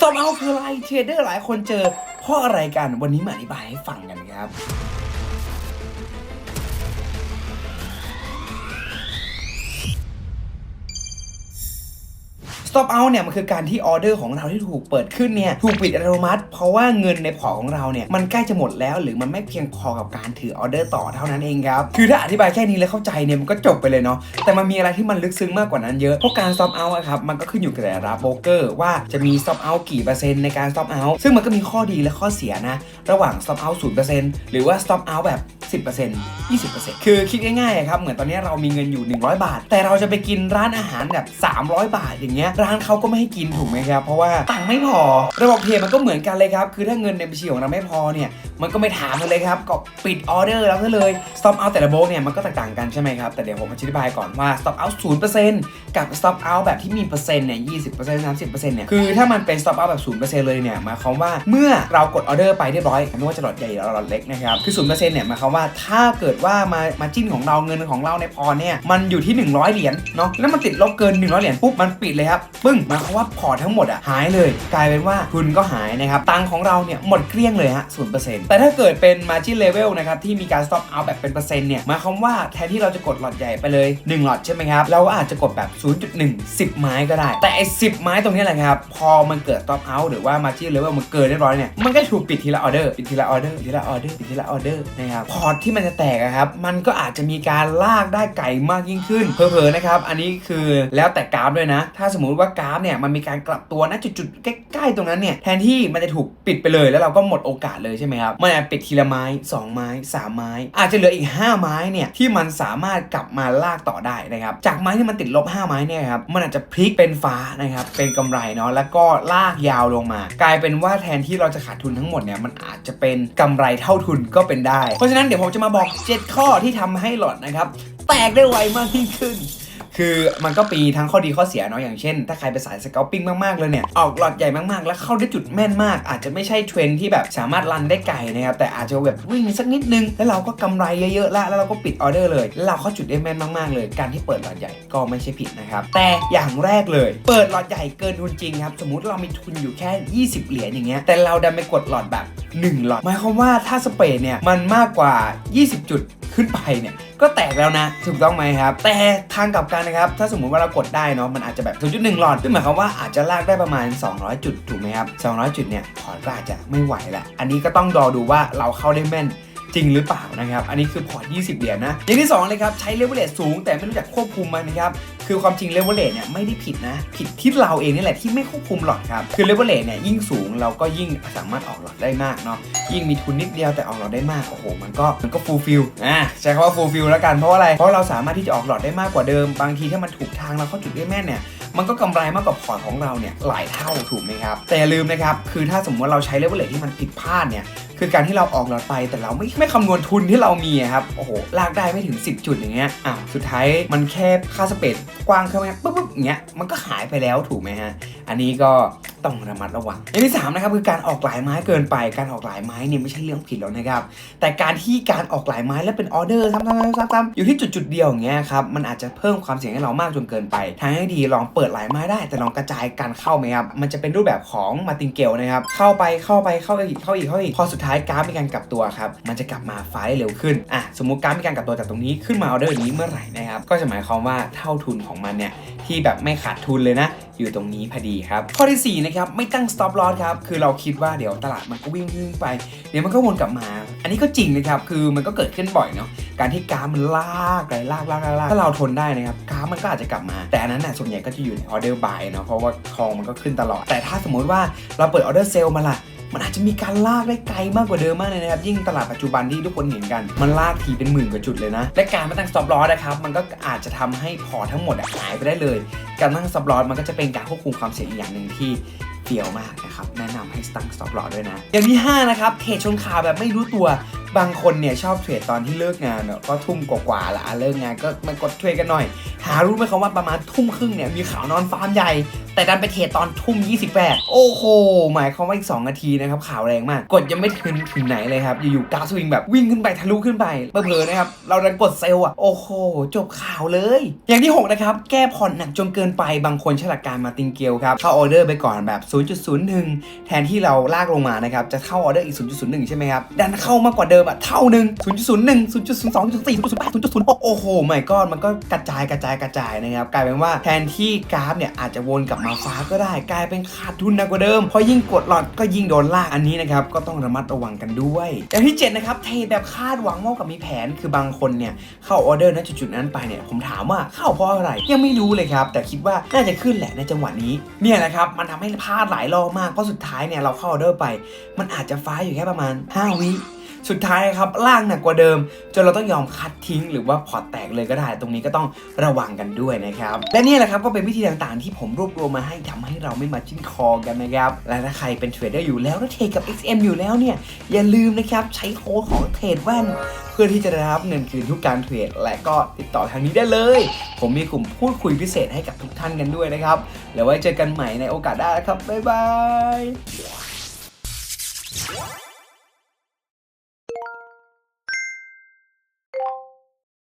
ซอมเอาคืออะไรเทรดเดอร์หลายคนเจอเพราะอะไรกัน วันนี้มาอธิบายให้ฟังกันครับ stop out เนี่ยมันคือการที่ออเดอร์ของเราที่ถูกเปิดขึ้นเนี่ยถูกปิดอัตโนมัติ เพราะว่าเงินในพอร์ตของเราเนี่ยมันใกล้จะหมดแล้ว หรือมันไม่เพียงพอกับการถือออเดอร์ต่อเท่านั้นเองครับคือถ้าอธิบายแค่นี้แล้วเข้าใจเนี่ยมันก็จบไปเลยเนาะแต่มันมีอะไรที่มันลึกซึ้งมากกว่านั้นเยอะเพราะการ stop out อะครับมันก็ขึ้นอยู่กับแต่ละโบรกเกอร์ว่าจะมี stop out กี่เปอร์เซ็นต์ในการ stop out ซึ่งมันก็มีข้อดีและข้อเสียนะระหว่าง stop out 0%หรือว่า stop out แบบ 10% 20%คือคิดง่ายๆอะครับ เหมือนตอนนี้เรามีเงินอยู่ 100 บาท แต่เราจะไปกินร้านอาหารแบบ 300 บาทอย่างเงี้ยร้านเขาก็ไม่ให้กินถูกไหมครับ เพราะว่าตังค์ไม่พอ ระบบเพย์มันก็เหมือนกันเลยครับ คือถ้าเงินในบัญชีของเราไม่พอเนี่ยมันก็ไม่ถามกันเลยครับก็ปิดออเดอร์แล้วก็เลย stop out แต่ละโบรกเนี่ยมันก็แตกต่างกันใช่ไหมครับแต่เดี๋ยวผมอธิบายก่อนว่า stop out 0%กับ stop out แบบที่มีเปอร์เซ็นต์เนี่ย20% 30%เนี่ยคือถ้ามันเป็น stop out แบบ0%เลยเนี่ยหมายความว่าเมื่อเรากดออเดอร์ไปเรียบร้อยไม่ว่าจะหลอดใหญ่หรือหลอดเล็กนะครับคือ0%เนี่ยหมายความว่าถ้าเกิดว่ามามาจิ้นของเราเงินของเราในพอเนี่ยมันอยู่ที่ 100 เหรียญเนาะแล้วมันติดลบเกิน 100 เหรียญปุ๊บมันปิดเลยครับปึ้งหมายความว่าพอร์ตทั้งหมดอะหายเลย กลายเป็นว่าทุนก็หายนะครับตังของเราเนี่ยหมดเกลี้ยงเลยฮะ0%แต่ถ้าเกิดเป็น margin level นะครับที่มีการ stop out แบบเป็นเปอร์เซ็นต์เนี่ยหมายความว่าแทนที่เราจะกดหลอดใหญ่ไปเลย1หลอดใช่ไหมครับเราก็อาจจะกดแบบ 0.1 10 ไม้ก็ได้ แต่ไอ้10 ไม้ตรงนี้แหละครับพอมันเกิด stop out หรือว่า margin level มันเกินเรียบร้อยเนี่ยมันก็ถูกปิดทีละออเดอร์ปิดทีละออเดอร์ปิดทีละออเดอร์ปิดทีละออเดอร์นะครับพอร์ตที่มันจะแตกอะครับ มันก็อาจจะมีการลากได้ไกลมากยิ่งขึ้นเผลอๆนะครับ อันนี้คือแล้วแต่กราฟด้วยนะ ถ้าสมมุติว่ากราฟเนี่ยมันมีการกลับตัวณจุดๆใกล้ๆตรงนั้นเนี่ยแทนที่มันจะถูกปิดไปเลยแล้วเราก็หมดโอกาสเลยใช่ไหมครับมันอาจปิดทีละไม้ 2 ไม้ 3 ไม้ อาจจะเหลืออีก 5 ไม้เนี่ยที่มันสามารถกลับมาลากต่อได้นะครับจากไม้ที่มันติดลบ 5 ไม้เนี่ยครับมันอาจจะพลิกเป็นฟ้านะครับเป็นกำไรเนาะแล้วก็ลากยาวลงมา กลายเป็นว่าแทนที่เราจะขาดทุนทั้งหมดเนี่ยมันอาจจะเป็นกำไรเท่าทุนก็เป็นได้เพราะฉะนั้นเดี๋ยวผมจะมาบอก 7 ข้อที่ทำให้หลอดนะครับ แตกได้ไวมากยิ่งขึ้น คือมันก็ปีทั้งข้อดีข้อเสียเนาะอย่างเช่น ถ้าใครไปสายสเกลปิ้งมากๆเลยเนี่ยออกหลอดใหญ่มากๆ แล้วเข้าได้จุดแม่นมาก อาจจะไม่ใช่เทรนที่แบบสามารถรันได้ไกลนะครับแต่อาจจะแบบวิ่งสักนิดนึง แล้วเราก็กำไรเยอะๆแล้วแล้วเราก็ปิดออเดอร์เลยแล้วเราเข้าจุดได้แม่นมากๆเลย การที่เปิดหลอดใหญ่ก็ไม่ใช่ผิดนะครับแต่อย่างแรกเลย เปิดหลอดใหญ่เกินทุนจริงครับสมมุติเรามีทุนอยู่แค่ 20 เหรียญอย่างเงี้ยแต่เราดันไปกดหลอดแบบ 1 หลอดหมายความว่าถ้าสเปรดเนี่ยมันมากกว่า 20 จุด ขึ้นไปเนี่ยก็แตกแล้วนะถูกต้องไหมครับ แต่ทางกลับกันนะครับถ้าสมมุติว่าเรากดได้เนาะมันอาจจะแบบ0.1หลอดซึ่งหมายความว่าอาจจะลากได้ประมาณ 200 จุดถูกไหมครับ200 จุดเนี่ยพอร์ตก็อาจจะไม่ไหวละอันนี้ก็ต้องรอดูว่าเราเข้าได้แม่นจริงหรือเปล่านะครับ อันนี้คือพอร์ต 20 เหรียญนะ อย่างที่ 2 เลยครับ ใช้เลเวลเลตสูงแต่ไม่รู้จักควบคุมมันนะครับ คือความจริงเลเวลเลตเนี่ยไม่ได้ผิดนะ ผิดที่เราเองนี่แหละที่ไม่ควบคุมหลอดครับ คือเลเวลเลตเนี่ยยิ่งสูงเราก็ยิ่งสามารถออกหลอดได้มากเนาะ ยิ่งมีทุนนิดเดียวแต่ออกหลอดได้มาก โอ้โห มันก็มันก็ฟูลฟิลอะใช้คำว่าฟูลฟิลแล้วกัน เพราะอะไร เพราะเราสามารถที่จะออกหลอดได้มากกว่าเดิม บางทีถ้ามันถูกทางเราเข้าจุดได้แม่นเนี่ย มันก็กำไรมากกว่าพอร์ตของเราเนี่ยหลายเท่าถูกไหมครับ แต่อย่าลืมนะครับ คือถ้าสมมติว่าเราใช้เลเวลเลทที่มันผิดพลาดเนี่ยคือการที่เราออกหลอดไปแต่เราไม่ไม่คำนวณทุนที่เรามีครับโอ้โหลากได้ไม่ถึง 10 จุดอย่างเงี้ยอ้าวสุดท้ายมันแค่ค่าสเปดกว้างเข้ามาปุ๊บปุ๊บอย่างเงี้ยมันก็หายไปแล้วถูกไหมฮะอันนี้ก็ ต้องระมัดระวังอย่างที่สามนะครับคือการออกหลายไม้เกินไป การออกหลายไม้เนี่ยไม่ใช่เรื่องผิดแล้วนะครับ แต่การที่การออกหลายไม้แล้วเป็นออเดอร์ซ้ำๆๆๆอยู่ที่จุดๆเดียวอย่างเงี้ยครับมันอาจจะเพิ่มความเสี่ยงให้เรามากจนเกินไป ทางให้ดีลองเปิดหลายไม้ได้ แต่ลองกระจายการเข้าไหมครับมันจะเป็นรูปแบบของมาติงเกลนะครับเข้าไปเข้าไปเข้าอีกเข้าอีกเข้าอีกพอสุดท้ายกราฟมีการกลับตัวครับมันจะกลับมาไฟล์ได้เร็วขึ้นอะสมมุติกราฟมีการกลับตัวจากตรงนี้ขึ้นมาออเดอร์นี้เมื่อไหร่นะครับก็จะหมายความว่าเท่าทุนของมันเนี่ยที่แบบไม่ขาดทุนเลยนะ อยู่ตรงนี้พอดีครับ ข้อที่4นะครับไม่ตั้ง stop loss ครับคือเราคิดว่าเดี๋ยวตลาดมันก็วิ่งวิ่งไป เดี๋ยวมันก็วนกลับมา อันนี้ก็จริงนะครับคือมันก็เกิดขึ้นบ่อยเนาะการที่กราฟมันลากไปลากลากลากลากถ้าเราทนได้นะครับกราฟมันก็อาจจะกลับมา แต่อันนั้นน่ะส่วนใหญ่ก็จะอยู่ในออเดอร์บายเนาะเพราะว่าทองมันก็ขึ้นตลอด แต่ถ้าสมมุติว่าเราเปิดออเดอร์เซลมาล่ะ มันอาจจะมีการลากได้ไกลมากกว่าเดิมมากเลยนะครับ ยิ่งตลาดปัจจุบันที่ทุกคนเห็นกัน มันลากทีเป็นหมื่นกว่าจุดเลยนะ และการมาตั้งสต็อปลอสนะครับ มันก็อาจจะทำให้พอทั้งหมดหายไปได้เลย การตั้งสต็อปลอสมันก็จะเป็นการควบคุมความเสี่ยงอีกอย่างหนึ่งที่เฟี้ยวมากนะครับ แนะนำให้ตั้งสต็อปลอด้วยนะ อย่างที่ 5 นะครับ เทรดชนข่าวแบบไม่รู้ตัวบางคนเนี่ยชอบเทรดตอนที่เลิกงานเนอะก็ทุ่มกว่าๆละอะเลิกงานก็มากดเทรดกันหน่อย หารู้ไหมครับว่าประมาณทุ่มครึ่งเนี่ยมีข่าวนอนฟาร์มใหญ่ แต่ดันไปเทรดตอนทุ่ม 28 โอ้โห หมายความว่าอีก 2 นาทีนะครับข่าวแรงมาก กดยังไม่ถึงถึงไหนเลยครับ อยู่ๆกราฟสวิงแบบวิ่งขึ้นไปทะลุขึ้นไปเผลอๆนะครับเราดันกดเซลล์อะโอ้โหจบข่าวเลย อย่างที่ 6 นะครับ แก้ผ่อนหนักจนเกินไปบางคนใช้หลักการมาติงเกลครับเข้าออเดอร์ไปก่อนแบบ 0.01 แทนที่เราลากลงมานะครับจะเข้าออเดอร์อีก 0.01 ใช่ไหมครับดันเข้ามากกว่าเดิมิมอะเท่าหนึ่ง0.01 0.02 0.04 0.08 0.06 โอ้โหไม่ก็มันก็กระจายกระจายกระจายนะครับกลายเป็นว่าแทนที่กราฟเนี่ยอาจจะวนกลับมาฟ้าก็ได้ กลายเป็นขาดทุนหนักกว่าเดิม เพราะยิ่งกดหลอดก็ยิ่งโดนลากอันนี้นะครับก็ต้องระมัดระวังกันด้วยอย่างที่7นะครับเทแบบคาดหวังมากกับมีแผนคือบางคนเนี่ยเข้าออเดอร์ณจุดๆนั้นไปเนี่ยผมถามว่าเข้าเพราะอะไรยังไม่รู้เลยครับ แต่คิดว่าน่าจะขึ้นแหละในจังหวะนี้เนี่ยแหละครับมันทำให้พลาดหลายรอบมากเพราะสุดท้ายเนี่ยเราเข้าออเดอร์ไป มันอาจจะฟ้าอยู่แค่ประมาณ 5 วิ สุดท้ายครับล่างหนักกว่าเดิม จนเราต้องยอมคัดทิ้ง หรือว่าพอร์ตแตกเลยก็ได้ ตรงนี้ก็ต้องระวังกันด้วยนะครับ และนี่แหละครับก็เป็นวิธีต่างๆ ที่ผมรวบรวมมาให้ทำให้เราไม่มาจิ้นคอกันนะครับ และถ้าใครเป็นเทรดเดอร์อยู่แล้วและเทรดกับ XM อยู่แล้วเนี่ยอย่าลืมนะครับใช้โค้ดของเทรดแว่นเพื่อที่จะได้รับเงินคืนทุกการเทรดและก็ติดต่อทางนี้ได้เลย ผมมีกลุ่มพูดคุยพิเศษให้กับทุกท่านกันด้วยนะครับแล้วไว้เจอกันใหม่ในโอกาสหน้าครับบ๊ายบาย